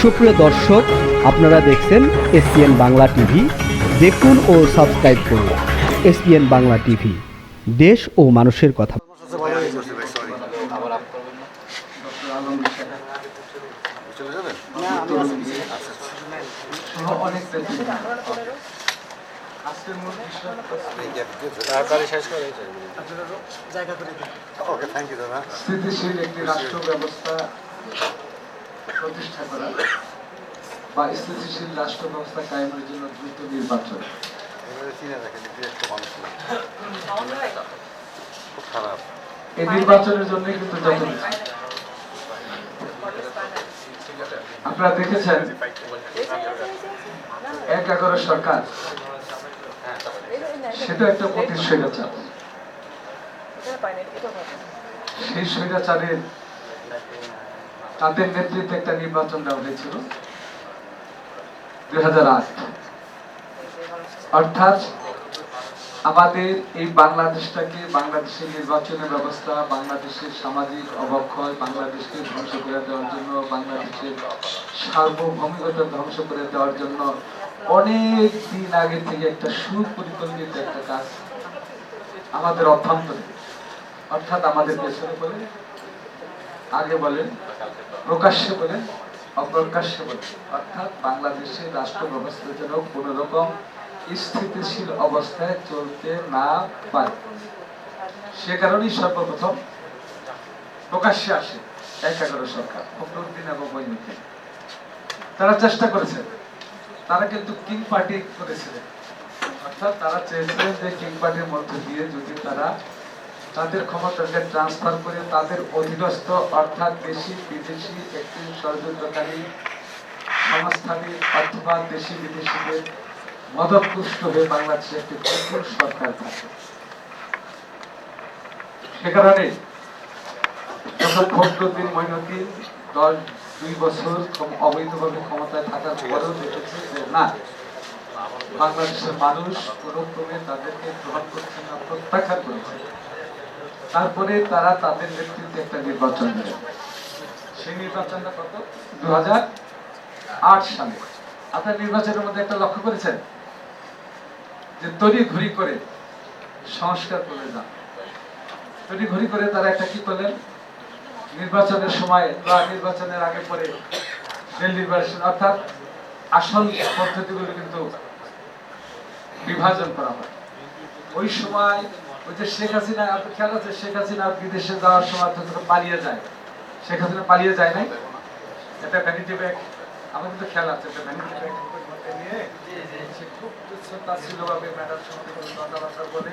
সুপ্রিয় দর্শক আপনারা দেখছেন এসপিএন বাংলা টিভি। দেখুন ও সাবস্ক্রাইব করুন এসপিএন বাংলা টিভি। দেশ ও মানুষের কথা। স্থিতিশীল একটি রাষ্ট্র ব্যবস্থা প্রতিষ্ঠা করা বা স্থিতিশীল রাষ্ট্র ব্যবস্থা কায়েমের জন্য দ্রুত নির্বাচন। এই নির্বাচনের জন্য কিন্তু যত আপনারা দেখেছেন এক এগারো সরকার সেটা একটা প্রতি স্বৈরাচার। সেই স্বৈরাচারের তাদের নেতৃত্বে একটা নির্বাচন দেওয়া হয়েছিল। অর্থাৎ আমাদের এই বাংলাদেশটাকে বাংলাদেশের নির্বাচনের ব্যবস্থা, বাংলাদেশের সামাজিক অবক্ষয়, বাংলাদেশকে ধ্বংস করে দেওয়ার জন্য, বাংলাদেশের সার্বভৌমিকতা ধ্বংস করে দেওয়ার জন্য অনেক দিন আগে থেকে একটা সুপরিকল্পিত একটা কাজ আমাদের অভ্যন্তরে, অর্থাৎ আমাদের পেছনে বলে আগে বলেন প্রকাশ্যে বলেন অপ্রকাশ্যে বলেন অর্থাৎ বাংলাদেশের রাষ্ট্র ব্যবস্থা যেন কোন রকম স্থিতিশীল অবস্থায় চলতে না পারে। সে কারণেই সর্বপ্রথম প্রকাশ্যে আসে এক এগারো সরকার, ফখরুদ্দিন এবং মঈনুদ্দিন তারা চেষ্টা করেছেন তারা কিন্তু কিং পার্টি করেছিলেন অর্থাৎ তারা চেয়েছিলেন যে কিং পার্টির মধ্যে দিয়ে যদি তারা তাদের ক্ষমতাকে ট্রান্সফার করে তাদের অধীনস্থ, অর্থাৎ দেশি, বিদেশি একটি ষড়যন্ত্রকারী সংস্থানে অথবা দেশি, বিদেশিদের মদতপুষ্ট হয়ে বাংলাদেশে একটি নতুন সরকার থাকে। সে কারণে যখন ফখরুদ্দিন মঈনুদ্দিন দশ দুই বছর অবৈধভাবে ক্ষমতায় থাকার পরেও দেখেছে যে না, বাংলাদেশের মানুষ কোনো ক্রমে তাদেরকে গ্রহণ করছে না, প্রত্যাখ্যান করেছে তারপরে তারা তাদের নেতৃত্বে একটা নির্বাচন দিলেন সেই নির্বাচনটা কত? দু সালে। আপনার নির্বাচনের মধ্যে একটা লক্ষ্য করেছেন? যে তড়ি ঘড়ি করে সংস্কার করে যান তড়ি ঘড়ি করে তারা একটা কি করলেন? নির্বাচনের সময় বা নির্বাচনের আগে পরে নির্বাচন অর্থাৎ আসন পদ্ধতিগুলো কিন্তু বিভাজন করা হয়। ওই সময় ওই যে শেখ হাসিনা আপনার খেয়াল আছে, শেখ হাসিনা বিদেশে যাওয়ার সময় তো পালিয়ে যায়, শেখ হাসিনা পালিয়ে যায় নাই? একটা ভ্যানিটি ব্যাগ আমার কিন্তু খেয়াল আছে একটা ভ্যানিটি ব্যাগ নিয়ে খুব বলে।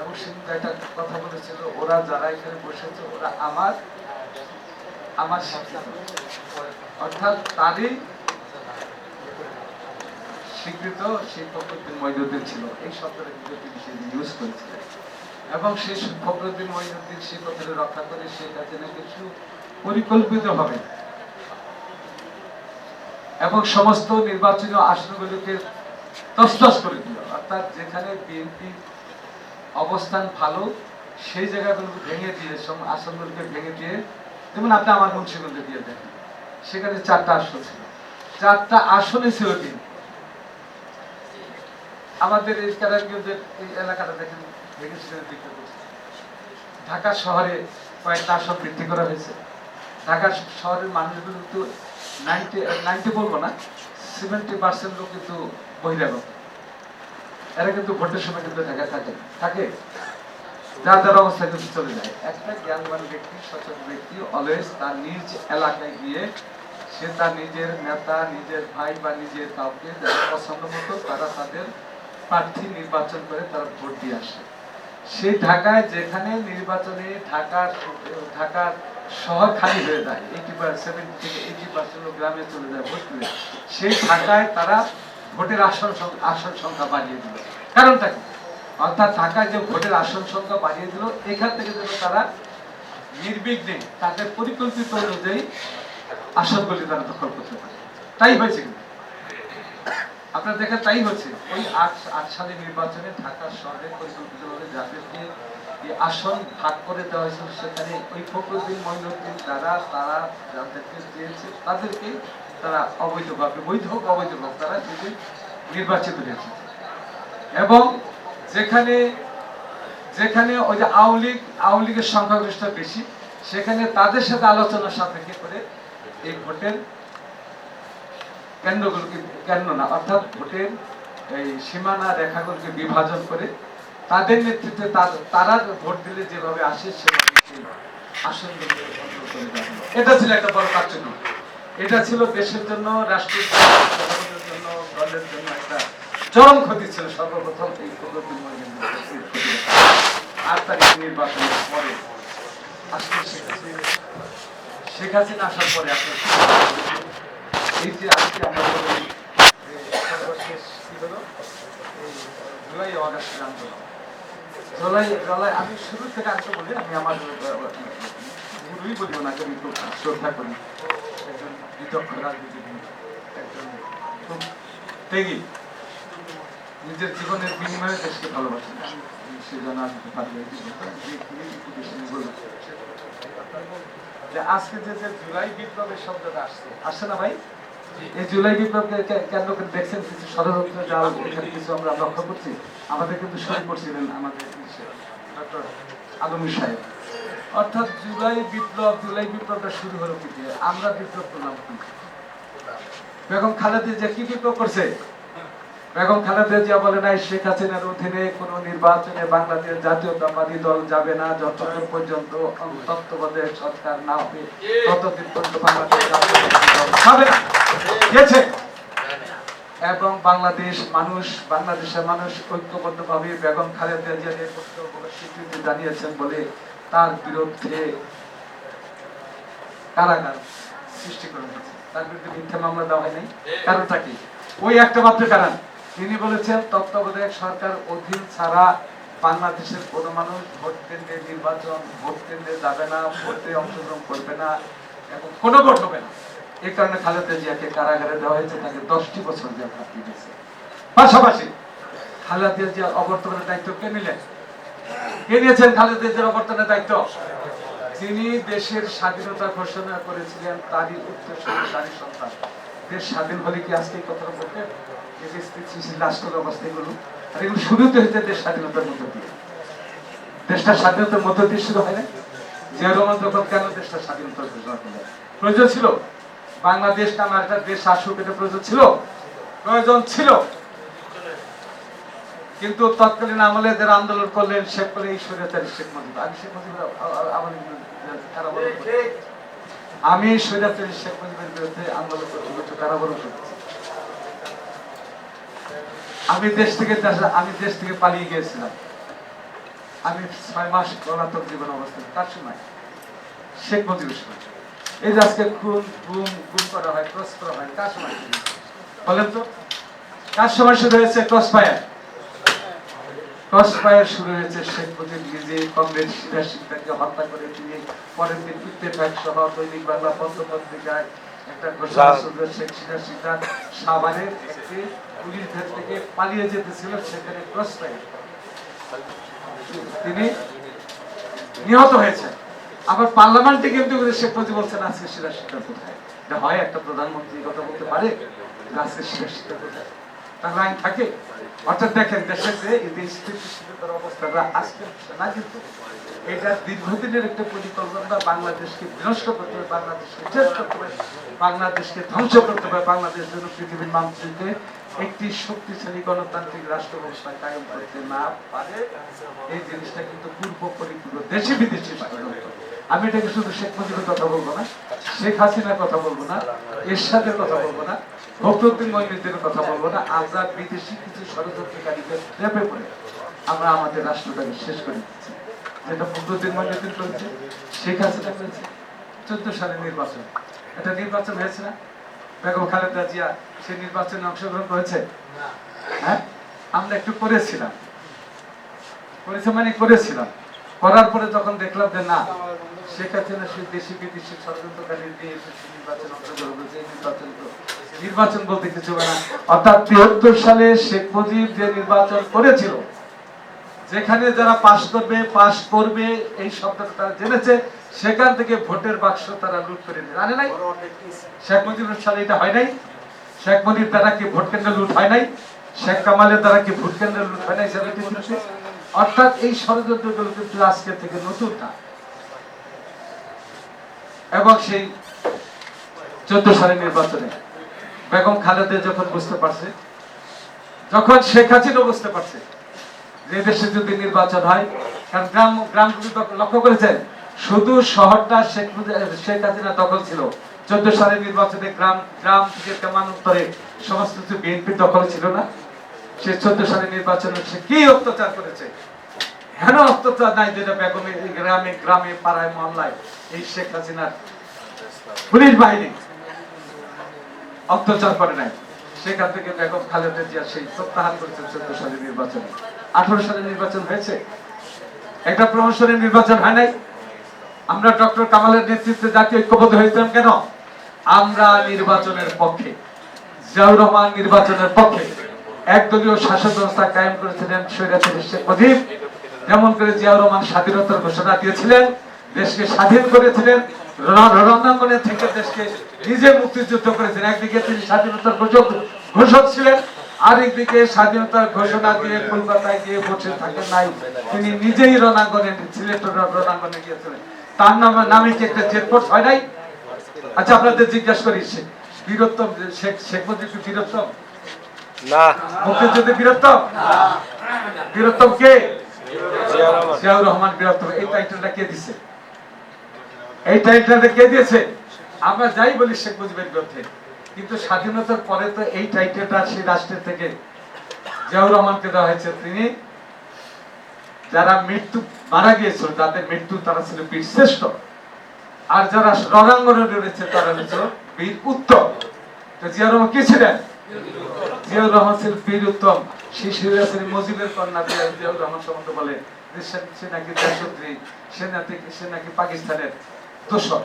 এবং সে একটা কথা বলেছিল, ওরা যারা বসেছে, ওরা আমার আমার অর্থাৎ স্বীকৃত ফখরুদ্দিন মঈনুদ্দিন ছিল। এই শব্দটা কিন্তু তিনি সে ইউজ করেছিলেন। এবং সেই ফখরুদ্দিন মঈনুদ্দিন সেই কথাটা রক্ষা করে শেখ হাসিনা কিছু পরিকল্পিত হবে। এবং সমস্ত নির্বাচনী আসনগুলোকে তসতস করে দিল। অর্থাৎ যেখানে বিএনপি অবস্থান ভালো, সেই জায়গাগুলোকে ভেঙে দিয়ে আসনগুলোকে ভেঙে দিয়ে, যেমন আপনি আমার মুন্সিগঞ্জে দিয়ে দেখেন, সেখানে চারটা আসন ছিল। চারটা আসনে ছিল তিনি আমাদের এই কেরানীগঞ্জের এই এলাকাটা দেখেন ঢাকা শহরে কয়েকটা আসন বৃদ্ধি করা হয়েছে। ঢাকা শহরের মানুষগুলো কিন্তু নাইনটি নাইনটি বলব না সেভেন্টি পার্সেন্ট লোক কিন্তু বহিরাগত। এরা কিন্তু ভোটের সময় কিন্তু ঢাকায় থাকে থাকে। যার যার অবস্থায় কিন্তু চলে যায়। একটা জ্ঞানবান ব্যক্তি, সচেতন ব্যক্তি অলওয়েজ তার নিজ এলাকায় গিয়ে সে তার নিজের নেতা, নিজের ভাই বা নিজের কাউকে যারা পছন্দ মতো তারা তাদের প্রার্থী নির্বাচন করে তারা ভোট দিয়ে আসে। সেই ঢাকায় যেখানে নির্বাচনে ঢাকার ঢাকার শহর খালি হয়ে যায় এইটি সেভেন্টি থেকে এইটি পার্সেন্ট গ্রামে চলে যায় ভোট দিতে সেই ঢাকায় তারা ভোটের আসন আসন সংখ্যা বাড়িয়ে দিল। কারণটা কি? অর্থাৎ ঢাকায় যে ভোটের আসন সংখ্যা বাড়িয়ে দিল, এখান থেকে যেন তারা নির্বিঘ্নে তাদের পরিকল্পিত অনুযায়ী আসনগুলি তারা দখল করতে পারে। তাই হয়েছে কিন্তু। আপনারা দেখেন তাই হচ্ছে। ওই আট আট সালে নির্বাচনে ঢাকা শহরে পরিকল্পিতভাবে যাদেরকে আসন ভাগ করে দেওয়া হয়েছিল, সেখানে ওই ফখরুদ্দিন মঈনুদ্দিন যারা, তারা যাদেরকে দিয়েছে তাদেরকে তারা অবৈধভাবে, বৈধ হোক, অবৈধ হোক, তারা কিন্তু নির্বাচিত হয়েছে। এবং যেখানে যেখানে ওই যে আওয়ামী লীগ, আওয়ামী লীগের সংখ্যাগরিষ্ঠ বেশি, সেখানে তাদের সাথে আলোচনা সাপেক্ষে করে এই ভোটের কেন্দ্রগুলোকে কেন্দ্র না, অর্থাৎ ভোটের এই সীমানা রেখাগুলোকে বিভাজন করে তাদের নেতৃত্বে তার- ভোট দিলে যেভাবে আসে সেভাবে এটা ছিল একটা বড় কার্যক্রম। এটা ছিল দেশের জন্য, রাষ্ট্রের জন্য দলের জন্য একটা চরম ক্ষতি ছিল। সর্বপ্রথম এই মহিলা আট তারিখ নির্বাচনের পরে আসলে শেখ হাসিনা আসার পরে আপনার জুলাই অগাস্টের জুলাই আমি শুরু থেকে আমি খুব শ্রদ্ধা করি। একজন একজন নিজের জীবনের বিনিময়ে দেশকে ভালোবাসেন সেজন্য আমি যে আজকে যে জুলাই বিপ্লবের শব্দটা আসছে আসছে না ভাই? এই জুলাই বিপ্লবকে কেন্দ্র করে দেখছেন? কিছু ষড়যন্ত্র যা এখানে কিছু আমরা লক্ষ্য করছি। আমাদের কিন্তু শুরু করছিলেন আমাদের ডক্টর আলমী সাহেব। অর্থাৎ জুলাই বিপ্লব, জুলাই বিপ্লবটা শুরু হলো কি দিয়ে? আমরা বিপ্লব করলাম কি? বেগম খালেদা যে কি বিপ্লব করছে? বেগম খালেদা জিয়া বলে নাই, শেখ হাসিনার অধীনে কোন নির্বাচনে বাংলাদেশ জাতীয়তাবাদী দল যাবে না যতক্ষণ পর্যন্ত তত্ত্বাবধায়ক সরকার না হবে, ততদিন পর্যন্ত বাংলাদেশ জাতীয়তাবাদী যাবে না। গেছে। এবং বাংলাদেশ মানুষ, বাংলাদেশের মানুষ ঐক্যবদ্ধভাবে বেগম খালেদা জিয়ার স্বীকৃতি জানিয়েছেন বলে তার বিরুদ্ধে কারাগার সৃষ্টি করে দিয়েছে তার বিরুদ্ধে মিথ্যা মামলা দেওয়া হয় নাই। কারণটা কি? ওই একটা মাত্র কারণ। তিনি বলেছেন, তত্ত্বাবধায়ক সরকার অধীন ছাড়া বাংলাদেশের কোনো মানুষ ভোট কেন্দ্রে নির্বাচন, ভোট কেন্দ্রে যাবে না, ভোটে অংশগ্রহণ করবে না এবং কোনো ভোট হবে না। এই কারণে খালেদা জিয়াকে কারাগারে দেওয়া হয়েছে, তাকে দশটি বছর জেল কাটিয়ে দিয়েছে। পাশাপাশি খালেদা জিয়ার অবর্তমানের দায়িত্ব কে নিলেন? কে নিয়েছেন খালেদা জিয়ার অবর্তনের দায়িত্ব? তিনি দেশের স্বাধীনতা ঘোষণা করেছিলেন, তারই উত্তর তারই সন্তান। দেশ স্বাধীন হলে কি আজকে এই কথাটা বলতেন এগুলো? আর এগুলো শুরুতে হয়েছে দেশ স্বাধীনতার মধ্য দিয়ে। দেশটা স্বাধীনতার মধ্য দিয়ে শুরু হয় না জিয়া রহমান তখন কেন দেশটা স্বাধীনতা ঘোষণা করলেন? প্রয়োজন ছিল? বাংলাদেশ নামে একটা দেশ এটা প্রয়োজন ছিল? প্রয়োজন ছিল। কিন্তু তৎকালীন আমলে যারা আন্দোলন করলেন শেখ করে এই স্বৈরাচারী শেখ মুজিব। আমি শেখ করেছি। আমি শেখ মুজিবের বিরুদ্ধে আন্দোলন করতে কারাবরণ করেছি। আমি দেশ থেকে আমি দেশ থেকে পালিয়ে গিয়েছিলাম। আমি ছয় মাস পলাতক জীবন অবস্থা তার সময় শেখ মুজিবের সময় এই যে আজকে খুন গুম গুম করা হয় ক্রস করা হয় কার সময় বলেন তো কার সময় শুরু হয়েছে ক্রস ফায়ার? ক্রস ফায়ার শুরু হয়েছে শেখ মুজিব নিজে কংগ্রেস সিরা সিদ্ধাকে হত্যা করে তিনি পরের দিন ইত্তেফাক সহ দৈনিক বাংলা পত্র পত্রিকায় একটা ঘোষণা শেখ সিরা সিদ্ধান্ত। সাভারের একটি থেকে পালিয়ে সেখানে তিনি নিহত আবার পার্লামেন্টে কিন্তু বলছেন, আজকে সিরা কোথায়? হয় একটা প্রধানমন্ত্রী কথা বলতে পারে আজকে সিরা কোথায়? তার লাইন থাকে। অর্থাৎ দেখেন দেশের যে স্থিতিশীলতার অবস্থাটা আজকে না, কিন্তু এটা দীর্ঘদিনের একটা পরিকল্পনা। বাংলাদেশকে বিনষ্ট করতে হবে, বাংলাদেশকে শেষ করতে হবে, বাংলাদেশকে ধ্বংস করতে হবে, বাংলাদেশ যেন পৃথিবীর মানচিত্রে একটি শক্তিশালী গণতান্ত্রিক রাষ্ট্র ব্যবস্থা কায়েম করতে না পারে, এই জিনিসটা কিন্তু পূর্ব পরিপূর্ণ দেশে বিদেশে আমি এটাকে শুধু শেখ মুজিবের কথা বলব না, শেখ হাসিনার কথা বলব না, এরশাদের কথা বলব না, ফখরুদ্দিন মহিনুদ্দিনের কথা বলব না, আজাদ বিদেশি কিছু ষড়যন্ত্রকারীদের চেপে পড়ে। আমরা আমাদের রাষ্ট্রটাকে শেষ করে দিচ্ছি। যেটা ফখরুদ্দিন মহিনুদ্দিন করেছে, শেখ হাসিনা করেছে, চোদ্দ সালে নির্বাচন। এটা নির্বাচন হয়েছে না? বেগম খালেদা জিয়া নির্বাচনে অংশগ্রহণ করেছে? হ্যাঁ? আমরা একটু করেছিলাম। করেছে মানে করেছিলাম। করার পরে যখন দেখলাম যে না সে দেশি বিদেশি ষড়যন্ত্রকারী দিয়ে এসেছে নির্বাচন অংশগ্রহণ নির্বাচন বলতে কিছু না। অর্থাৎ তিয়াত্তর সালে শেখ মুজিব যে নির্বাচন করেছিল, যেখানে যারা পাশ করবে পাশ করবে, এই শব্দটা তারা জেনেছে। সেখান থেকে ভোটের বাক্স তারা লুট করে নিয়ে জানে নাই। শেখ মুজিবুর সালে এটা হয় নাই। শেখ মুজিব দ্বারা কি ভোট কেন্দ্র লুট হয় নাই? শেখ কামালের দ্বারা কি ভোট কেন্দ্র লুট হয় নাই সেটা কিন্তু অর্থাৎ এই ষড়যন্ত্রগুলো কিন্তু আজকে থেকে নতুন না। এবং সেই চোদ্দ সালের নির্বাচনে বেগম খালেদা যখন বুঝতে পারছে, যখন শেখ হাসিনা বুঝতে পারছে যে দেশে যদি নির্বাচন হয়, কারণ গ্রাম গ্রামগুলি লক্ষ্য করেছেন শুধু শহরটা শেখ শেখ হাসিনা দখল ছিল। চোদ্দ সালের নির্বাচনে গ্রাম গ্রাম থেকে তেমান্তরে সমস্ত কিছু বিএনপি দখল ছিল না। সে চোদ্দ সালের নির্বাচনে সে কি অত্যাচার করেছে? হেন অত্যাচার নাই যেটা বেগমে, গ্রামে গ্রামে পাড়ায় মহল্লায় এই শেখ হাসিনার পুলিশ বাহিনী। অত্যাচার করে নাই। সেখান থেকে বেগম খালেদা জিয়া সেই প্রত্যাহার করেছে চোদ্দ সালের নির্বাচনে। আঠারো সালের নির্বাচন হয়েছে। একটা প্রহসনের নির্বাচন হয় নাই। আমরা ডক্টর কামালের নেতৃত্বে জাতীয় ঐক্যবদ্ধ হয়েছিলাম কেন? আমরা নির্বাচনের পক্ষে, জিয়াউর রহমান নির্বাচনের পক্ষে একদলীয় শাসন ব্যবস্থা কায়েম করেছিলেন স্বৈরাচারী শেখ মুজিব। যেমন করে জিয়াউর রহমান স্বাধীনতার ঘোষণা দিয়েছিলেন, দেশকে স্বাধীন করেছিলেন রণাঙ্গনে থেকে দেশকে নিজে মুক্তিযুদ্ধ করেছিলেন একদিকে তিনি স্বাধীনতার ঘোষক ঘোষক ছিলেন, আরেকদিকে স্বাধীনতার ঘোষণা দিয়ে কলকাতায় গিয়ে বসে থাকেন নাই। তিনি নিজেই রণাঙ্গনে সিলেটের রণাঙ্গনে গিয়েছিলেন। তার নামে নামে কি একটা চেকপোস্ট হয় নাই? আচ্ছা আপনাদের জিজ্ঞাসা করি বীরত্তম শেখ শেখ মুজিব কি বীরত্তম? না। মুক্তিযুদ্ধে বীরত্তম? বীরত্তম কে? জিয়াউর রহমান বীরত্তম। এই টাইটেলটা কে দিছে? এই টাইটেলটা কে দিয়েছে? আমরা যাই বলি শেখ মুজিবের বিরুদ্ধে কিন্তু স্বাধীনতার পরে তো এই টাইটেলটা সেই রাষ্ট্রের থেকে জিয়াউর রহমানকে দেওয়া হয়েছে। তিনি যারা মৃত্যু মারা গিয়েছিল যাদের মৃত্যু তারা ছিল বীর শ্রেষ্ঠ। আর যারা রণাঙ্গনে রয়েছে, তারা হচ্ছে বীর উত্তম। তো জিয়াউর রহমান কি ছিলেন? জিয়াউর রহমান ছিল বীর উত্তম। মুজিবের কন্যা জিয়াউর রহমান সম্বন্ধে বলে সে- নাকি সে নাকি সে নাকি পাকিস্তানের দোষর।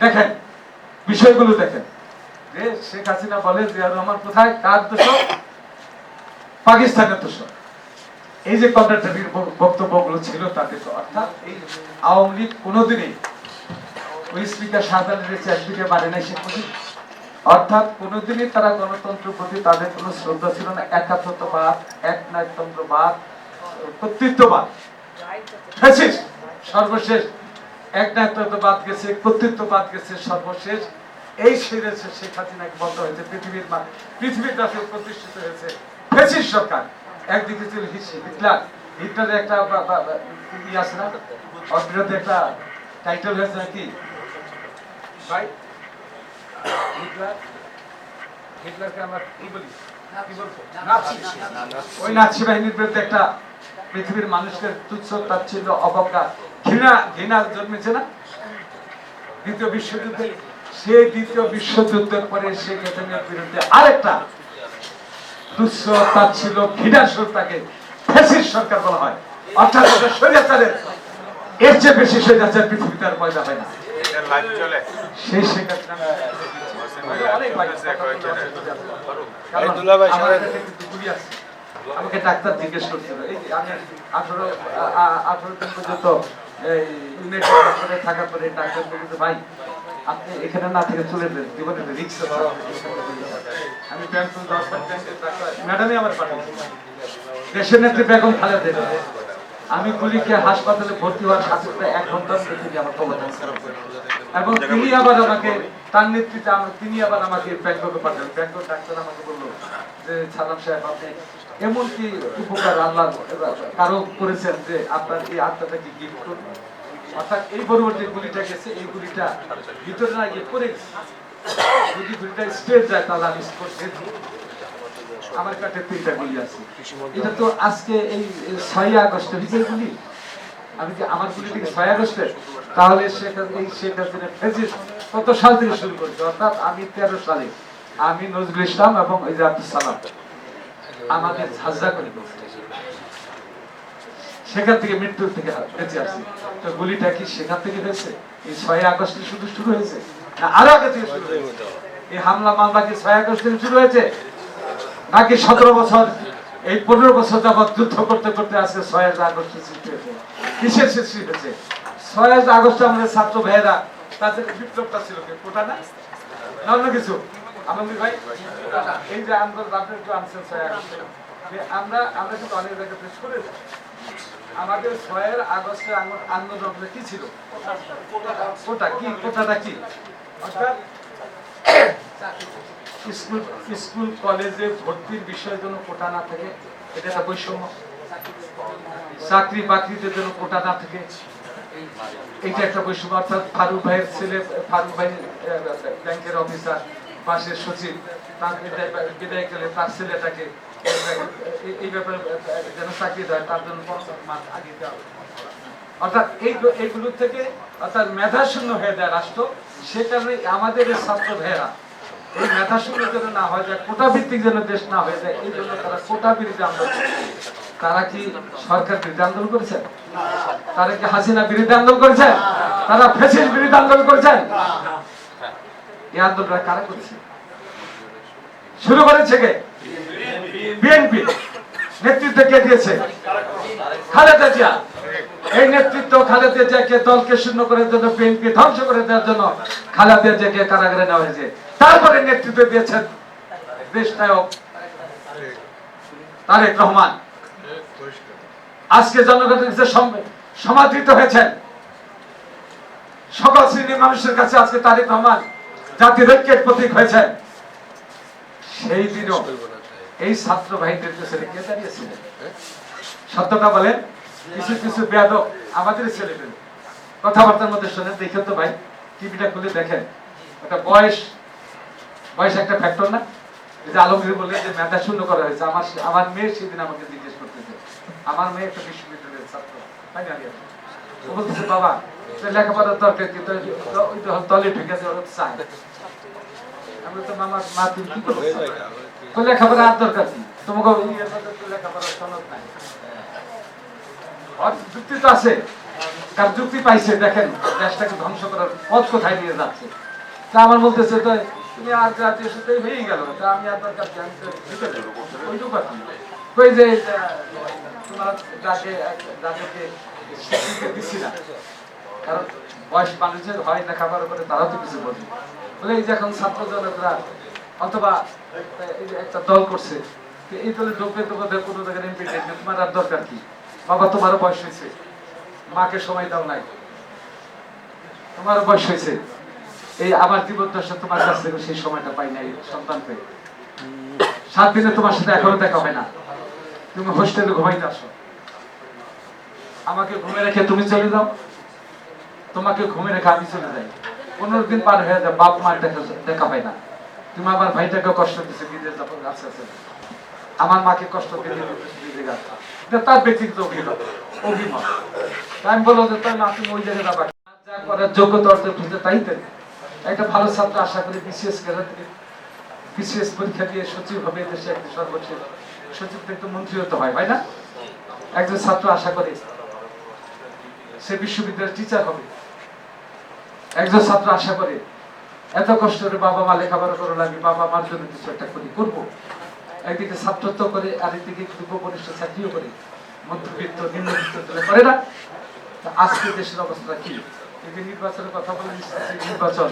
দেখেন, বিষয়গুলো দেখেন। যে শেখ হাসিনা বলে, জিয়াউর রহমান কোথায়? কার দোষর? পাকিস্তানের দোষর। এই যে কন্ট্রাক্টরের বক্তব্যগুলো ছিল তাতে তো অর্থাৎ এই আওয়ামী লীগ কোনোদিনই ওই স্পিকার শাহজাহানের চাকরিকে মানে নাই শেখ মুজিব অর্থাৎ কোনোদিনই তারা গণতন্ত্রের প্রতি তাদের কোনো শ্রদ্ধা ছিল না। একাত্মতাবাদ এক নায়কতন্ত্রবাদ কর্তৃত্ববাদ সর্বশেষ। এক নায়কতন্ত্রবাদ গেছে, কর্তৃত্ববাদ গেছে, সর্বশেষ। এই সেরেছে শেখ হাসিনাকে বন্ধ হয়েছে। পৃথিবীর পৃথিবীর কাছে প্রতিষ্ঠিত হয়েছে ফ্যাসিস্ট সরকার। একদিকে ছিল হিটলার হিটলারের একটা ই আছে না? একটা টাইটেল নাকি ভাই, হিটলার, হিটলারকে আমরা কি বলি। ওই নাৎসি বাহিনীর বিরুদ্ধে একটা পৃথিবীর মানুষকে তুচ্ছ তাচ্ছিল্য, অবজ্ঞা, ঘৃণা ঘৃণা জন্মেছে না? দ্বিতীয় বিশ্বযুদ্ধে, সেই দ্বিতীয় বিশ্বযুদ্ধের পরে শেখ হাসিনার বিরুদ্ধে আরেকটা তাকে ফ্যাসিস্ট সরকার বলা হয়। অর্থাৎ স্বৈরাচারের এর চেয়ে বেশি স্বৈরাচার পৃথিবীতে আর পয়দা হয় না। সেই আমাকে ডাক্তার জিজ্ঞেস করছিল এই যে আমি আঠারো আঠারো দিন পর্যন্ত এই থাকার পরে ডাক্তার বলতে ভাই আপনি এখানে না থেকে চলে যান জীবনে রিক্স আমি ব্যাংক দশ ব্যাংকের ম্যাডামই আমার পাঠিয়েছে দেশের নেত্রী বেগম খালেদা। আমি গুলিকে হাসপাতালে ভর্তি হওয়ার সাথে এক ঘণ্টার মধ্যে আমার খবর এবং তিনি আবার আমাকে তার নেতৃত্বে তিনি আবার আমাকে ব্যাংককে পাঠালেন। ব্যাংকক ডাক্তার আমাকে বলল যে, সালাম সাহেব, আপনি এমন কি উপকার আল্লাহ কারও করেছেন যে আপনার এই আত্মাটাকে গিফট করুন। অর্থাৎ এই যে গুলিটা গেছে। এই গুলিটা ভিতরে না গিয়ে পড়ে গেছে। যদি গুলিটা স্টেজ যায়, তাহলে আমি আমার কাছে তিনটা গুলি আছে। এটা তো আজকে এই ছয় আগস্টের ভিতরে গুলি। আমি আমার গুলি থেকে ছয় আগস্টের? তাহলে এই ফেজিস কত সাল থেকে শুরু করেছে? অর্থাৎ আমি তেরো সালে। আমি নজরুল ইসলাম এবং ওই যে আব্দুল সালাম। আমাদের করে সেখান থেকে মৃত্যুর থেকে বেঁচে আসছি তো গুলিটা কি সেখান থেকে হয়েছে? এই ছয় আগস্টে শুধু শুরু হয়েছে? আরও আগে থেকে শুরু হয়েছে। এই হামলা মামলা কি ছয় আগস্ট থেকে শুরু হয়েছে? নাকি সতেরো বছর? এই পনেরো বছর যাবৎ যুদ্ধ করতে করতে আজকে ছয় হাজার আগস্টের সৃষ্টি হয়েছে। কিসের সৃষ্টি হয়েছে? ছয় আগস্ট আমাদের ছাত্র ভাইয়েরা, তাদের বিপ্লবটা ছিল কোটা না? অন্য কিছু। আমাদের ভাই? এই যে আন্দোলন আপনি একটু আনছেন ছয় আগস্টে। আমরা আমরা কিন্তু অনেক সরে যাই আমাদের ছয়ের আগস্টে আন্দোলন- কি ছিল? কোটা কি? কোটাটা কি? স্কুল স্কুল, কলেজে ভর্তির বিষয়ের জন্য কোটা না থাকে, এটা একটা বৈষম্য। চাকরি বাকরিতে জন্য কোটা না থাকে এটা একটা বৈষম্য। অর্থাৎ ফারুক ভাইয়ের ছেলে, ফারুক ভাই ব্যাংকের অফিসার, পাশের সচিব, তার বিদায় গেলে তার ছেলেটাকে, এই- ব্যাপারে যেন চাকরি দেয়, তার জন্য পঞ্চাশ মাস আগে দেওয়া। অর্থাৎ এই এইগুলো থেকে অর্থাৎ মেধা শূন্য হয়ে যায় রাষ্ট্র, সে কারণে আমাদের ছাত্র ভাইয়েরা, এই মেধা শূন্য যেন না হয়ে যায় কোটা ভিত্তিক যেন দেশ না হয়ে যায়, এই জন্য তারা কোটা বিরোধী আন্দোলন করছে। তারা কি সরকার বিরোধী আন্দোলন করেছেন তারা কি হাসিনা বিরোধী আন্দোলন করেছেন তারা ফেসিস বিরোধী আন্দোলন করেছেন এই আন্দোলনটা কারা করেছে? শুরু করেছে কে? বিএনপি। নেতৃত্ব কে দিয়েছে? খালেদা জিয়া। এই নেতৃত্ব খালেদা জিয়াকে দলকে শূন্য করে জন্য, বিএনপি ধ্বংস করে দেওয়ার জন্য খালেদা জিয়াকে কারাগারে নেওয়া হয়েছে। তারপরে নেতৃত্ব দিয়েছেন দেশ নায়ক তারেক রহমান। আজকে জনগণের কাছে সমাদৃত হয়েছেন। সকল শ্রেণির মানুষের কাছে আজকে তারেক রহমান জাতির ঐক্যের প্রতীক হয়েছেন। সেই দিনও এই ছাত্র ভাইদের পেছনে কে দাঁড়িয়েছিলেন? সত্যটা বলেন। কিছু কিছু বেয়াদব আমাদের ছেলে পেলে কথাবার্তার মধ্যে শোনেন দেখেন তো ভাই টিভিটা খুলে দেখেন। একটা বয়স বয়স একটা ফ্যাক্টর না? এই যে আলমগীর বললেন যে মেধা শূন্য করা হয়েছে। আমার আমার মেয়ে সেদিন আমাকে জিজ্ঞেস করতেছে আমার মেয়ে একটা বিশ্ববিদ্যালয়ের ছাত্র তাই না? ও বলতেছে বাবা লেখাপড়ার দরকার কিন্তু ওই তলে ঢুকে যে ওরা চায় আমি তো মামা মা তুমি কি করছ? তো লেখাপড়া আর দরকার কি? তোমাকে লেখাপড়ার সনদ নাই। যুক্তি তো আছে। তার যুক্তি পাইছে, দেখেন, দেশটাকে ধ্বংস করার পথ কোথায় নিয়ে যাচ্ছে। তা আমার বলতেছে, তো তুমি আর জাতীয় সাথে হয়েই গেল, তা আমি আর দরকার? আমি ঢুকে দেবো ওইটুকু কথা। যে তোমার যাকে, যাদেরকে দিচ্ছি না, কারণ বয়স মানুষের হয় লেখাপড়া করে তারাও তো কিছু বোঝে বলে এই যে এখন ছাত্র জনকরা অথবা এই যে একটা দল করছে এই দলে ঢুকবে তোমাদের কোনো জায়গায় এমপি তোমার আর দরকার কি? বাবা, তোমারও বয়স হয়েছে। মাকে সময় দাও নাই। তোমারও বয়স হয়েছে। এই আমার জীবন দশা তোমার কাছ থেকে সেই সময়টা পাই নাই সন্তান পেয়ে সাত দিনে তোমার সাথে এখনও দেখা হয় না। তুমি হোস্টেলে ঘুমাইতে আসো। আমাকে ঘুমে রেখে তুমি চলে যাও। তোমাকে ঘুমে রেখে আমি চলে যাই। পনেরো দিন পার হয়ে যায় বাপ মার দেখা দেখা হয় না। তুমি আমার ভাইটাকে কষ্ট দিচ্ছে যাব আচ্ছা আচ্ছা আমার মাকে কষ্ট দিয়ে যাচ্ছে তার ব্যক্তিগত অভিমত অভিমত যে ওই যা করার যোগ্যতা তাই একটা ভালো ছাত্র আশা করি পরীক্ষা দিয়ে সচিব হবে দেশে একটি সচিব মন্ত্রী হতে হয় হয় না? একজন ছাত্র আশা করে সে বিশ্ববিদ্যালয়ের টিচার হবে। একজন ছাত্র আশা করে, এত কষ্ট করে বাবা মা লেখাপড়া করে লাগে বাবা মার জন্য কিছু একটা করি, করব। একদিকে ছাত্রত্ব করে আর একদিকে যুব কনিষ্ঠ চাকরিও করে। মধ্যবিত্ত নিম্নবিত্ত তুলে করে না। আজকে দেশের অবস্থা কি? এই নির্বাচনের কথা বলে নির্বাচন।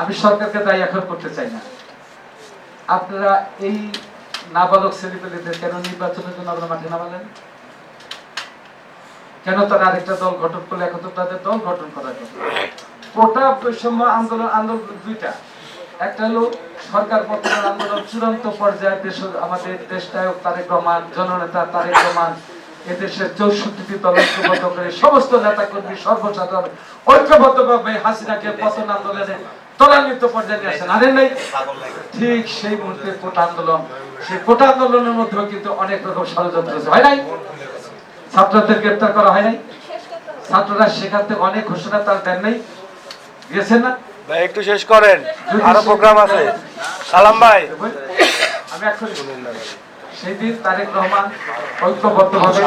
আমি সরকারকে দায়ী এখন করতে চাই না। আপনারা এই নাবালক ছেলেপেলেদের কেন নির্বাচনের জন্য আপনারা মাঠে নামালেন? কেন তারা আরেকটা দল গঠন করলে? এখন তো তাদের দল গঠন করার কথা কোটা বৈষম্য আন্দোলন আন্দোলন দুইটা। একটা হলো সরকার আন্দোলন, চূড়ান্ত পর্যায়ে দেশ আমাদের দেশ নায়ক তারেক রহমান, জননেতা তারেক রহমান, এদেশের করে সমস্ত নেতা কর্মী সর্বসাধারণ হাসিনাকে পতন আন্দোলনে পর্যায়ে নিয়ে আসেন। আরে নাই, ঠিক সেই মুহূর্তে কোটা আন্দোলন, সেই কোটা আন্দোলনের মধ্যেও কিন্তু অনেক রকম ষড়যন্ত্র হয় নাই? ছাত্রদের গ্রেপ্তার করা হয় নাই? ছাত্ররা সেখান থেকে অনেক ঘোষণা তার দেন নাই। দিয়েছেন না? ভাই, একটু শেষ করেন। আরও প্রোগ্রাম আছে। সালাম ভাই। আমি এক্ষুনি সেই দিন তারেক রহমান ঐক্যবদ্ধভাবে